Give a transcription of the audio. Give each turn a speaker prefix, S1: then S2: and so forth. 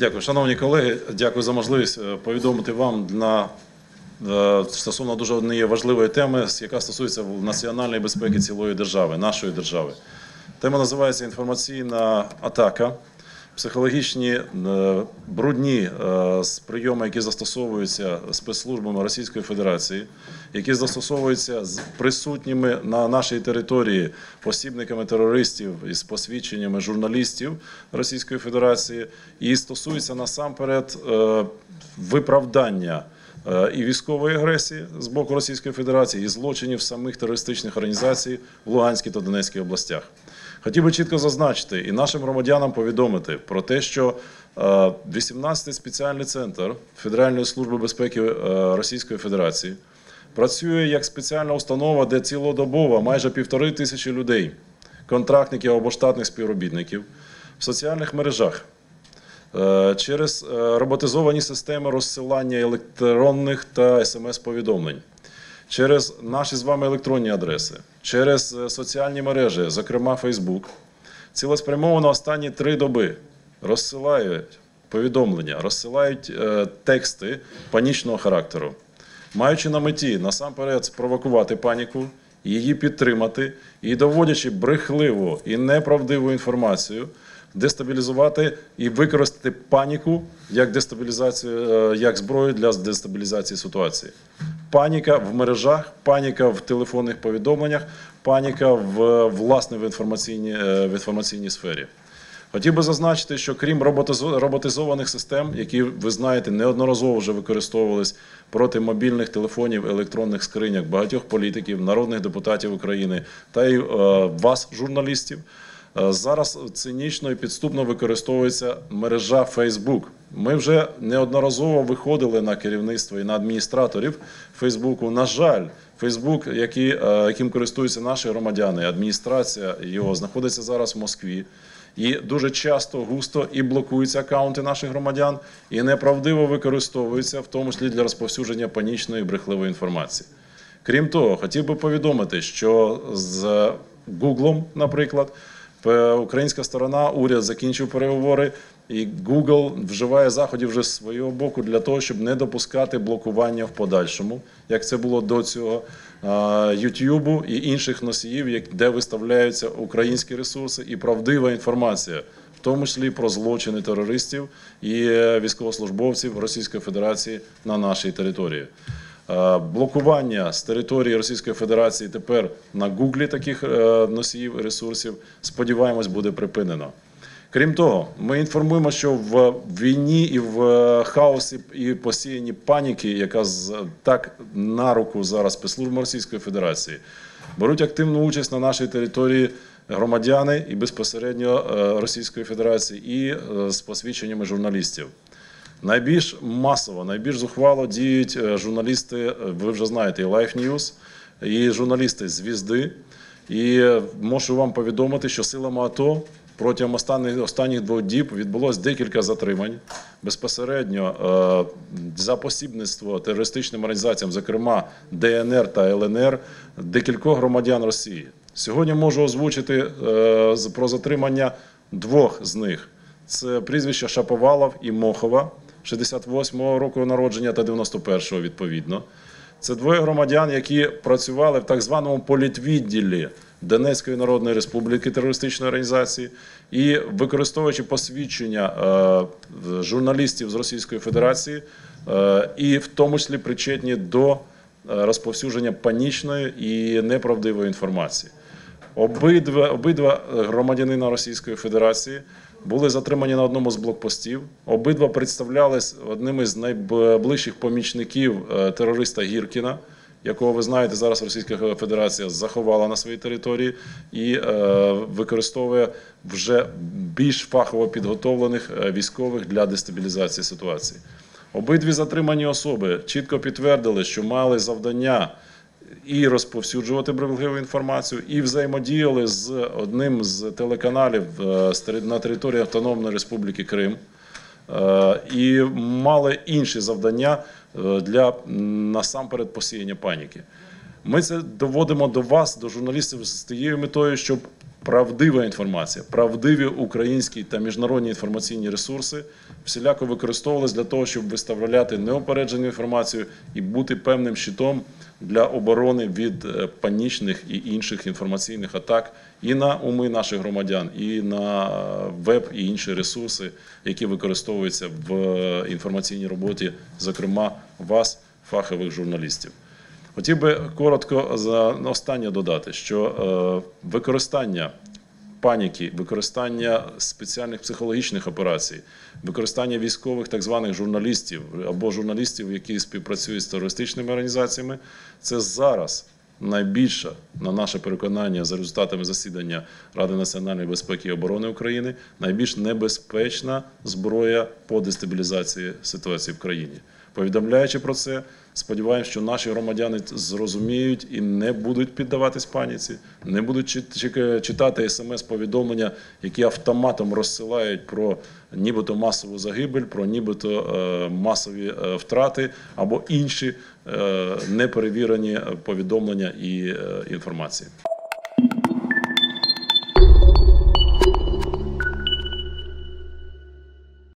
S1: Дякую, шановні колеги. Дякую за можливість е, повідомити вам на е, стосовно дуже однієї важливої теми, яка стосується національної безпеки цілої держави, нашої держави. Тема називається інформаційна атака. Психологічні е, брудні е, прийоми, які застосовуються спецслужбами Російської Федерації, які застосовуються з присутніми на нашій території посібниками терористів із посвідченнями журналістів Російської Федерації, і стосуються насамперед е, виправдання і військової агресії з боку Російської Федерації, і злочинів самих терористичних організацій в Луганській та Донецькій областях. Хотів би чітко зазначити і нашим громадянам повідомити про те, що е, 18-й спеціальний центр Федеральної служби безпеки е, Російської Федерації працює як спеціальна установа, де цілодобово майже півтори тисячі людей, контрактників або штатних співробітників в соціальних мережах Е, через е, роботизовані системи розсилання електронних та смс-повідомлень, через наші з вами електронні адреси, через е, соціальні мережі, зокрема Facebook, цілеспрямовано останні три доби розсилають повідомлення, розсилають е, тексти панічного характеру, маючи на меті насамперед спровокувати паніку, її підтримати і доводячи брехливу і неправдиву інформацію, дестабілізувати і використати паніку як дестабілізацію, е, як зброю для дестабілізації ситуації. Паніка в мережах, паніка в телефонних повідомленнях, паніка в власне в інформаційній, е, в інформаційній сфері. Хотів би зазначити, що крім роботизо- роботизованих систем, які ви знаєте, неодноразово вже використовувались проти мобільних телефонів, електронних скриньок багатьох політиків, народних депутатів України та й е, вас, журналістів. Е, Зараз цинічно і підступно використовується мережа Facebook. Ми вже неодноразово виходили на керівництво і на адміністраторів Фейсбуку. На жаль, Фейсбук, е, яким користуються наші громадяни, адміністрація його знаходиться зараз в Москві. І дуже часто густо і блокуються акаунти наших громадян, і неправдиво використовуються, в тому числі для розповсюдження панічної брехливої інформації. Крім того, хотів би повідомити, що з Гуглом, наприклад, українська сторона, уряд закінчив переговори, і Google вживає заходів вже з свого боку для того, щоб не допускати блокування в подальшому, як це було до цього Ютубу і інших носіїв, де виставляються українські ресурси і правдива інформація, в тому числі про злочини терористів і е, військовослужбовців Російської Федерації на нашій території. Е, Блокування з території Російської Федерації тепер на Гуглі таких е, носіїв ресурсів, сподіваємось, буде припинено. Крім того, ми інформуємо, що в війні і в е, хаосі і посіянні паніки, яка так на руку зараз спецслужбам Російської Федерації, беруть активну участь на нашій території громадяни і безпосередньо Російської Федерації, і з посвідченнями журналістів. Найбільш масово, найбільш зухвало діють е, журналісти, е, ви вже знаєте, і Life News, і журналісти Звізди. І е, можу вам повідомити, що силами АТО протягом останніх, останніх двох діб відбулось декілька затримань безпосередньо за посібництво терористичним організаціям, зокрема ДНР та ЛНР, декількох громадян Росії. Сьогодні можу озвучити про затримання двох з них. Це прізвища Шаповалов і Мохова, 68-го року народження та 91-го відповідно. Це двоє громадян, які працювали в так званому політвідділі Донецької Народної Республіки терористичної організації і використовуючи посвідчення е, журналістів з Російської Федерації, е, і в тому числі причетні до е, розповсюдження панічної і неправдивої інформації. Обидва, обидва громадянина Російської Федерації були затримані на одному з блокпостів. Обидва представлялись одним із найближчих помічників е, терориста Гіркіна, якого ви знаєте, зараз Російська Федерація заховала на своїй території і е, використовує вже більш фахово підготовлених е, військових для дестабілізації ситуації. Обидві затримані особи чітко підтвердили, що мали завдання і розповсюджувати брехливу інформацію, і взаємодіяли з одним з телеканалів е, на території Автономної Республіки Крим. Е, і мали інші завдання е, для насамперед посіяння паніки. Ми це доводимо до вас, до журналістів, з тією метою, щоб правдива інформація, правдиві українські та міжнародні інформаційні ресурси всіляко використовувалися для того, щоб виставляти неопереджену інформацію і бути певним щитом для оборони від е, панічних і інших інформаційних атак і на уми наших громадян, і на веб і інші ресурси, які використовуються в е, інформаційній роботі, зокрема вас, фахових журналістів. Хотів би коротко за останнє додати, що е, використання паніки, використання спеціальних психологічних операцій, використання військових так званих журналістів або журналістів, які співпрацюють з терористичними організаціями, це зараз найбільша, на наше переконання, за результатами засідання Ради національної безпеки і оборони України, найбільш небезпечна зброя по дестабілізації ситуації в країні. Повідомляючи про це, сподіваємося, що наші громадяни зрозуміють і не будуть піддаватись паніці, не будуть чит- читати смс-повідомлення, які автоматом розсилають про нібито масову загибель, про нібито е, масові е, втрати або інші е, неперевірені е, повідомлення і е, інформації.